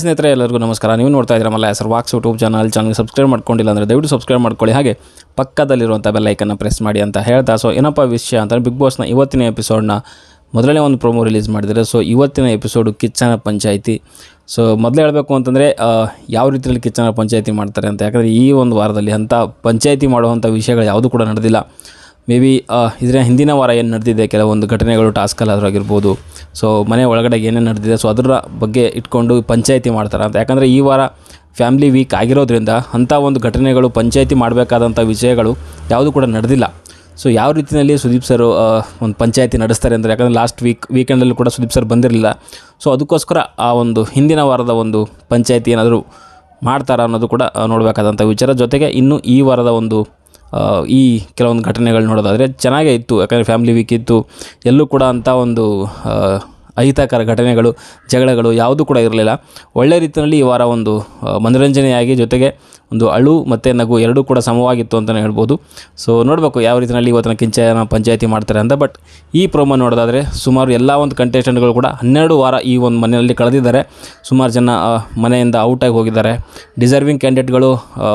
ಸ್ನೇಹಿತರೆ, ಎಲ್ಲರಿಗೂ ನಮಸ್ಕಾರ. ನೀವು ನೋಡ್ತಾ ಇದ್ದೀರಾ ಮಲ್ಲ ಹೆಸರು walks YouTube channel. Channel subscribe ಮಾಡ್ಕೊಂಡಿಲ್ಲ ಅಂದರೆ ದಯವಿಟ್ಟು ಸಬ್ಸ್ಕ್ರೈಬ್ ಮಾಡ್ಕೊಳ್ಳಿ. ಹಾಗೆ ಪಕ್ಕದಲ್ಲಿರುವಂಥ ಬೆಲ್ಲೈಕನ್ನು ಪ್ರೆಸ್ ಮಾಡಿ ಅಂತ ಹೇಳ್ತಾ. ಸೊ ಏನಪ್ಪ ವಿಷಯ ಅಂತಂದರೆ ಬಿಗ್ ಬಾಸ್ನ ಇವತ್ತಿನ ಎಪಿಸೋಡ್ನ ಮೊದಲನೇ ಒಂದು ಪ್ರೋಮೋ ರಿಲೀಸ್ ಮಾಡಿದರೆ ಸೊ ಇವತ್ತಿನ ಎಪಿಸೋಡು ಕಿಚ್ಚನ ಪಂಚಾಯಿತಿ. ಸೊ ಮೊದಲು ಹೇಳಬೇಕು ಅಂತಂದರೆ ಯಾವ ರೀತಿಯಲ್ಲಿ ಕಿಚ್ಚನ ಪಂಚಾಯಿತಿ ಮಾಡ್ತಾರೆ ಅಂತ. ಯಾಕಂದರೆ, ಈ ಒಂದು ವಾರದಲ್ಲಿ ಅಂಥ ಪಂಚಾಯಿತಿ ಮಾಡುವಂಥ ವಿಷಯಗಳು ಯಾವುದೂ ಕೂಡ ನಡೆದಿಲ್ಲ. ಮೇ ಬಿ ಇದರ ಹಿಂದಿನ ವಾರ ಏನು ನಡೆದಿದೆ? ಕೆಲವೊಂದು ಘಟನೆಗಳು ಟಾಸ್ಕಲ್ಲಾದರೂ ಆಗಿರ್ಬೋದು. ಸೊ ಮನೆ ಒಳಗಡೆ ಏನೇನು ನಡೆದಿದೆ? ಸೊ ಅದರ ಬಗ್ಗೆ ಇಟ್ಕೊಂಡು ಪಂಚಾಯಿತಿ ಮಾಡ್ತಾರೆ ಅಂತ. ಯಾಕಂದರೆ ಈ ವಾರ ಫ್ಯಾಮ್ಲಿ ವೀಕ್ ಆಗಿರೋದ್ರಿಂದ ಅಂಥ ಒಂದು ಘಟನೆಗಳು, ಪಂಚಾಯಿತಿ ಮಾಡಬೇಕಾದಂಥ ವಿಷಯಗಳು ಯಾವುದೂ ಕೂಡ ನಡೆದಿಲ್ಲ. ಸೊ ಯಾವ ರೀತಿಯಲ್ಲಿ ಸುದೀಪ್ ಸರ್ ಒಂದು ಪಂಚಾಯಿತಿ ನಡೆಸ್ತಾರೆ ಅಂದರೆ, ಯಾಕಂದರೆ ಲಾಸ್ಟ್ ವೀಕ್ ವೀಕೆಂಡಲ್ಲೂ ಕೂಡ ಸುದೀಪ್ ಸರ್ ಬಂದಿರಲಿಲ್ಲ. ಸೊ ಅದಕ್ಕೋಸ್ಕರ ಆ ಒಂದು ಹಿಂದಿನ ವಾರದ ಒಂದು ಪಂಚಾಯಿತಿ ಏನಾದರೂ ಮಾಡ್ತಾರ ಅನ್ನೋದು ಕೂಡ ನೋಡಬೇಕಾದಂಥ ವಿಚಾರ. ಜೊತೆಗೆ ಇನ್ನು ಈ ವಾರದ ಒಂದು ಈ ಕೆಲವೊಂದು ಘಟನೆಗಳು ನೋಡೋದಾದರೆ ಚೆನ್ನಾಗೇ ಇತ್ತು. ಯಾಕಂದರೆ ಫ್ಯಾಮಿಲಿ ವೀಕ್ ಇತ್ತು. ಎಲ್ಲೂ ಕೂಡ ಅಂಥ ಒಂದು ಅಹಿತಕರ ಘಟನೆಗಳು, ಜಗಳಗಳು ಯಾವುದೂ ಕೂಡ ಇರಲಿಲ್ಲ. ಒಳ್ಳೆ ರೀತಿಯಲ್ಲಿ ಈ ವಾರ ಒಂದು ಮನೋರಂಜನೆಯಾಗಿ ಜೊತೆಗೆ ಒಂದು ಅಳು ಮತ್ತು ನಗು ಎರಡೂ ಕೂಡ ಸಮವಾಗಿತ್ತು ಅಂತಲೇ ಹೇಳ್ಬೋದು. ಸೊ ನೋಡಬೇಕು ಯಾವ ರೀತಿಯಲ್ಲಿ ಇವತ್ತಿನ ಕಿಂಚನ ಪಂಚಾಯಿತಿ ಮಾಡ್ತಾರೆ ಅಂತ. ಬಟ್ ಈ ಪ್ರೋಮೋ ನೋಡೋದಾದರೆ ಸುಮಾರು ಎಲ್ಲ ಒಂದು ಕಂಟೆಸ್ಟೆಂಟ್ಗಳು ಕೂಡ ಹನ್ನೆರಡು ವಾರ ಈ ಒಂದು ಮನೆಯಲ್ಲಿ ಕಳೆದಿದ್ದಾರೆ. ಸುಮಾರು ಜನ ಮನೆಯಿಂದ ಔಟಾಗಿ ಹೋಗಿದ್ದಾರೆ. ಡಿಸರ್ವಿಂಗ್ ಕ್ಯಾಂಡಿಡೇಟ್ಗಳು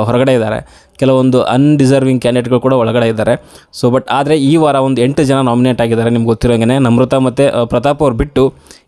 ಹೊರಗಡೆ ಇದ್ದಾರೆ. ಕೆಲವೊಂದು ಅನ್ಡಿಸರ್ವಿಂಗ್ ಕ್ಯಾಂಡಿಡೇಟ್ಗಳು ಕೂಡ ಒಳಗಡೆ ಇದ್ದಾರೆ. ಸೊ ಬಟ್ ಆದರೆ ಈ ವಾರ ಒಂದು ಎಂಟು ಜನ ನಾಮಿನೇಟ್ ಆಗಿದ್ದಾರೆ ನಿಮ್ಗೆ ಗೊತ್ತಿರೋಂಗೆ ನಮೃತ ಮತ್ತು ಪ್ರತಾಪ್ ಅವ್ರು ಬಿಟ್ಟು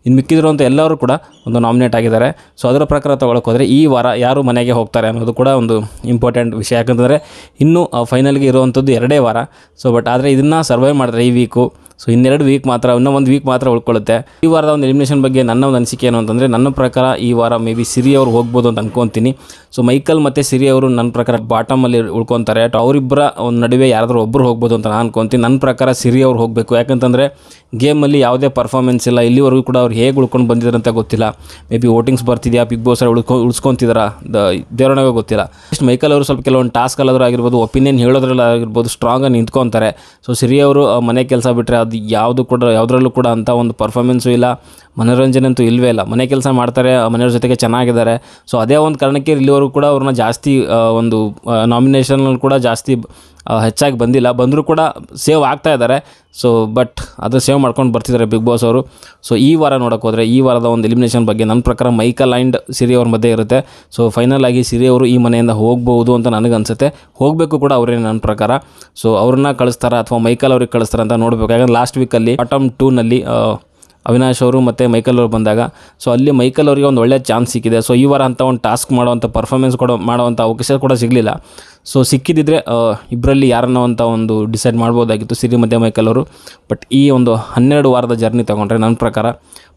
ಇನ್ನು ಮಿಕ್ಕಿದಿರುವಂಥ ಎಲ್ಲರೂ ಕೂಡ ಒಂದು ನಾಮಿನೇಟ್ ಆಗಿದ್ದಾರೆ. ಸೊ ಅದರ ಪ್ರಕಾರ ತೊಗೊಳಕ್ಕೆ ಹೋದರೆ ಈ ವಾರ ಯಾರು ಮನೆಗೆ ಹೋಗ್ತಾರೆ ಅನ್ನೋದು ಕೂಡ ಒಂದು ಇಂಪಾರ್ಟೆಂಟ್ ವಿಷಯ ಯಾಕಂತಂದರೆ, ಇನ್ನೂ ಫೈನಲ್ಗೆ ಇರುವಂಥದ್ದು ಎರಡೇ ವಾರ. ಸೊ ಬಟ್ ಆದರೆ ಇದನ್ನು ಸರ್ವೈವ್ ಮಾಡಿದ್ರೆ ಈ ವೀಕು ಸೊ ಇನ್ನೆರಡು ವೀಕ್ ಮಾತ್ರ, ಇನ್ನೂ ಒಂದು ವೀಕ್ ಮಾತ್ರ ಉಳ್ಕೊಳ್ಳುತ್ತೆ. ಈ ವಾರದ ಒಂದು ಎಲಿಮಿನೇಷನ್ ಬಗ್ಗೆ ನನ್ನ ಒಂದು ಅನಿಸಿಕೆ ಏನು ಅಂತಂದರೆ, ನನ್ನ ಪ್ರಕಾರ ಈ ವಾರ ಮೇ ಬಿ ಸಿರಿ ಅವರು ಹೋಗ್ಬೋದು ಅಂತ ಅನ್ಕೊತೀನಿ. ಸೊ ಮೈಕಲ್ ಮತ್ತು ಸಿರಿ ಅವರು ನನ್ನ ಪ್ರಕಾರ ಬಾಟಮಲ್ಲಿ ಉಳ್ಕೊತಾರೆ. ಅವರಿಬ್ಬರ ಒಂದು ನಡುವೆ ಯಾರಾದರೂ ಒಬ್ಬರು ಹೋಗ್ಬೋದು ಅಂತ ನಾನು ಅನ್ಕೊತೀನಿ. ನನ್ನ ಪ್ರಕಾರ ಸಿರಿ ಅವ್ರು ಹೋಗಬೇಕು. ಯಾಕಂತಂದರೆ ಗೇಮಲ್ಲಿ ಯಾವುದೇ ಪರ್ಫಾರ್ಮೆನ್ಸ್ ಇಲ್ಲ. ಇಲ್ಲಿವರೆಗೂ ಕೂಡ ಅವ್ರು ಹೇಗೆ ಉಳ್ಕೊಂಡು ಬಂದಿದ್ದಾರೆ ಅಂತ ಗೊತ್ತಿಲ್ಲ. ಮೇ ಬಿ ವೋಟಿಂಗ್ಸ್ ಬರ್ತಿದೆಯಾ ಬಿಗ್ ಬಾಸ್ ಉಳ್ಕೊ ಉಳಿಸ್ಕೊತಿದಾರ? ದ ದೇವರಣೆಗೆ ಗೊತ್ತಿಲ್ಲ. ಜಸ್ಟ್ ಮೈಕಲ್ ಅವರು ಸ್ವಲ್ಪ ಕೆಲವೊಂದು ಟಾಸ್ಕ್ ಅಲ್ಲಾದರೂ ಆಗಿರ್ಬೋದು ಒಪಿನಿಯನ್ ಹೇಳೋದ್ರಲ್ಲಿ ಆಗಿರ್ಬೋದು ಸ್ಟ್ರಾಂಗಾಗಿ ನಿಂತ್ಕೊತಾರೆ. ಸೊ ಸಿರಿ ಅವರು ಮನೆ ಕೆಲಸ ಬಿಟ್ಟರೆ ಯಾವುದು ಕೂಡ ಯಾವುದರಲ್ಲೂ ಕೂಡ ಅಂಥ ಒಂದು ಪರ್ಫಾರ್ಮೆನ್ಸು ಇಲ್ಲ. ಮನೋರಂಜನೆ ಅಂತೂ ಇಲ್ಲವೇ ಇಲ್ಲ. ಮನೆ ಕೆಲಸ ಮಾಡ್ತಾರೆ, ಮನೆಯವ್ರ ಜೊತೆಗೆ ಚೆನ್ನಾಗಿದ್ದಾರೆ. ಸೊ ಅದೇ ಒಂದು ಕಾರಣಕ್ಕೆ ಇಲ್ಲಿವರೆಗೂ ಕೂಡ ಅವ್ರನ್ನ ಜಾಸ್ತಿ ಒಂದು ನಾಮಿನೇಷನಲ್ಲಿ ಕೂಡ ಜಾಸ್ತಿ ಹೆಚ್ಚಾಗಿ ಬಂದಿಲ್ಲ. ಬಂದರೂ ಕೂಡ ಸೇವ್ ಆಗ್ತಾ ಇದ್ದಾರೆ. ಸೊ ಬಟ್ ಅದು ಸೇವ್ ಮಾಡ್ಕೊಂಡು ಬರ್ತಿದ್ದಾರೆ ಬಿಗ್ ಬಾಸ್ ಅವರು. ಸೊ ಈ ವಾರ ನೋಡೋಕೆ ಹೋದರೆ, ಈ ವಾರದ ಒಂದು ಎಲಿಮಿನೇಷನ್ ಬಗ್ಗೆ ನನ್ನ ಪ್ರಕಾರ ಮೈಕಲ್ ಆ್ಯಂಡ್ ಸಿರಿ ಅವ್ರ ಮಧ್ಯೆ ಇರುತ್ತೆ. ಸೊ ಫೈನಲ್ ಆಗಿ ಸಿರಿ ಅವರು ಈ ಮನೆಯಿಂದ ಹೋಗ್ಬೋದು ಅಂತ ನನಗನ್ಸುತ್ತೆ ಹೋಗಬೇಕು ಕೂಡ ಅವರೇ ನನ್ನ ಪ್ರಕಾರ. ಸೊ ಅವ್ರನ್ನ ಕಳಿಸ್ತಾರ ಅಥವಾ ಮೈಕಲ್ ಅವ್ರಿಗೆ ಕಳಿಸ್ತಾರ ಅಂತ ನೋಡಬೇಕು. ಯಾಕಂದ್ರೆ ಲಾಸ್ಟ್ ವೀಕಲ್ಲಿ ಬಾಟಮ್ ಟೂನಲ್ಲಿ ಅವಿನಾಶ್ ಅವರು ಮತ್ತು ಮೈಕಲ್ ಅವರು ಬಂದಾಗ. ಸೊ ಅಲ್ಲಿ ಮೈಕಲ್ ಅವರಿಗೆ ಒಂದು ಒಳ್ಳೆ ಚಾನ್ಸ್ ಸಿಕ್ಕಿದೆ. ಸೊ ಈ ವಾರ ಅಂತ ಒಂದು ಟಾಸ್ಕ್ ಮಾಡೋವಂಥ ಪರ್ಫಾರ್ಮೆನ್ಸ್ ಕೊಡೋ ಮಾಡುವಂಥ ಅವಕಾಶ ಕೂಡ ಸಿಗಲಿಲ್ಲ. ಸೊ ಸಿಕ್ಕಿದ್ದಿದ್ರೆ ಇಬ್ಬರಲ್ಲಿ ಯಾರನ್ನೋ ಅಂತ ಒಂದು ಡಿಸೈಡ್ ಮಾಡ್ಬೋದಾಗಿತ್ತು ಸಿರಿ ಮಧ್ಯ ಮೈಕಲ್ ಅವರು. ಬಟ್ ಈ ಒಂದು ಹನ್ನೆರಡು ವಾರದ ಜರ್ನಿ ತೊಗೊಂಡ್ರೆ ನನ್ನ ಪ್ರಕಾರ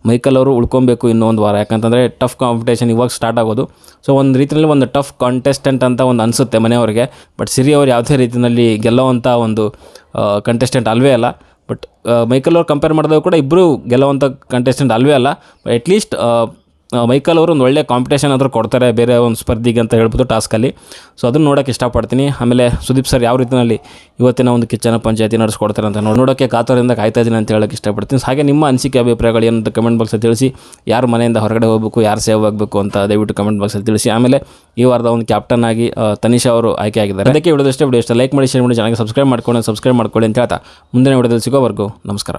ಮೈಕಲ್ ಅವರು ಉಳ್ಕೊಬೇಕು ಇನ್ನೂ ಒಂದು ವಾರ. ಯಾಕಂತಂದರೆ ಟಫ್ ಕಾಂಪಿಟೇಷನ್ ಇವಾಗ ಸ್ಟಾರ್ಟ್ ಆಗೋದು. ಸೊ ಒಂದು ರೀತಿಯಲ್ಲಿ ಒಂದು ಟಫ್ ಕಾಂಟೆಸ್ಟೆಂಟ್ ಅಂತ ಒಂದು ಅನಿಸುತ್ತೆ ಮನೆಯವರಿಗೆ. ಬಟ್ ಸಿರಿ ಅವರು ಯಾವುದೇ ರೀತಿಯಲ್ಲಿ ಗೆಲ್ಲೋವಂಥ ಒಂದು ಕಂಟೆಸ್ಟೆಂಟ್ ಅಲ್ವೇ ಅಲ್ಲ. ಬಟ್ ಮೈಕಲ್ ಅವ್ರು ಕಂಪೇರ್ ಮಾಡಿದಾಗ ಕೂಡ ಇಬ್ಬರು ಗೆಲ್ಲುವಂಥ ಕಂಟೆಸ್ಟೆಂಟ್ ಅಲ್ವೇ ಅಲ್ಲ. ಅಟ್ಲೀಸ್ಟ್ ಮೈಕಲ್ ಅವರು ಒಂದು ಒಳ್ಳೆ ಕಾಂಪಿಟೇಷನ್ ಆದರೂ ಕೊಡ್ತಾರೆ, ಬೇರೆ ಒಂದು ಸ್ಪರ್ಧಿಗೆ ಅಂತ ಹೇಳ್ಬೋದು ಟಾಸ್ಕಲ್ಲಿ. ಸೊ ಅದನ್ನು ನೋಡೋಕ್ಕೆ ಇಷ್ಟಪಡ್ತೀನಿ. ಆಮೇಲೆ ಸುದೀಪ್ ಸರ್ ಯಾವ ರೀತಿಯಲ್ಲಿ ಇವತ್ತಿನ ಒಂದು ಕಿಚ್ಚನ ಪಂಚಾಯತಿ ನಡೆಸ್ಕೊಡ್ತಾರೆ ಅಂತ ನೋಡಿ ನೋಡೋಕ್ಕೆ ಕಾತರದಿಂದ ಕಾಯ್ತಾ ಇದ್ದೀನಿ ಅಂತ ಹೇಳೋಕ್ಕೆ ಇಷ್ಟಪಡ್ತೀನಿ. ಹಾಗೆ ನಿಮ್ಮ ಅನಿಸಿಕೆ, ಅಭಿಪ್ರಾಯಗಳು ಏನಂತ ಕಮೆಂಟ್ ಬಾಕ್ಸಲ್ಲಿ ತಿಳಿಸಿ. ಯಾರು ಮನೆಯಿಂದ ಹೊರಗಡೆ ಹೋಗಬೇಕು, ಯಾರು ಸೇವ್ ಆಗಬೇಕು ಅಂತ ದಯವಿಟ್ಟು ಕಮೆಂಟ್ ಬಾಕ್ಸಲ್ಲಿ ತಿಳಿಸಿ. ಆಮೇಲೆ ಈ ವಾರದ ಒಂದು ಕ್ಯಾಪ್ಟನ್ ಆಗಿ ತನಿಷಾ ಅವರು ಆಯ್ಕೆ ಆಗಿದ್ದಾರೆ ಅದಕ್ಕೆ ವಿಡಿಯೋದಷ್ಟೇ, ವಿಡಿಯೋ ಇಷ್ಟ ಲೈಕ್ ಮಾಡಿ ಶೇರ್ ಮಾಡಿ ಚೆನ್ನಾಗಿ ಸಬ್ಸ್ಕ್ರೈಬ್ ಮಾಡ್ಕೊಂಡು ಸಬ್ಸ್ಕ್ರೈಬ್ ಮಾಡ್ಕೊಳ್ಳಿ ಅಂತ ಹೇಳ್ತಾ. ಮುಂದಿನ ವಿಡಿಯೋದಲ್ಲಿ ಸಿಗೋವರೆಗೂ ನಮಸ್ಕಾರ.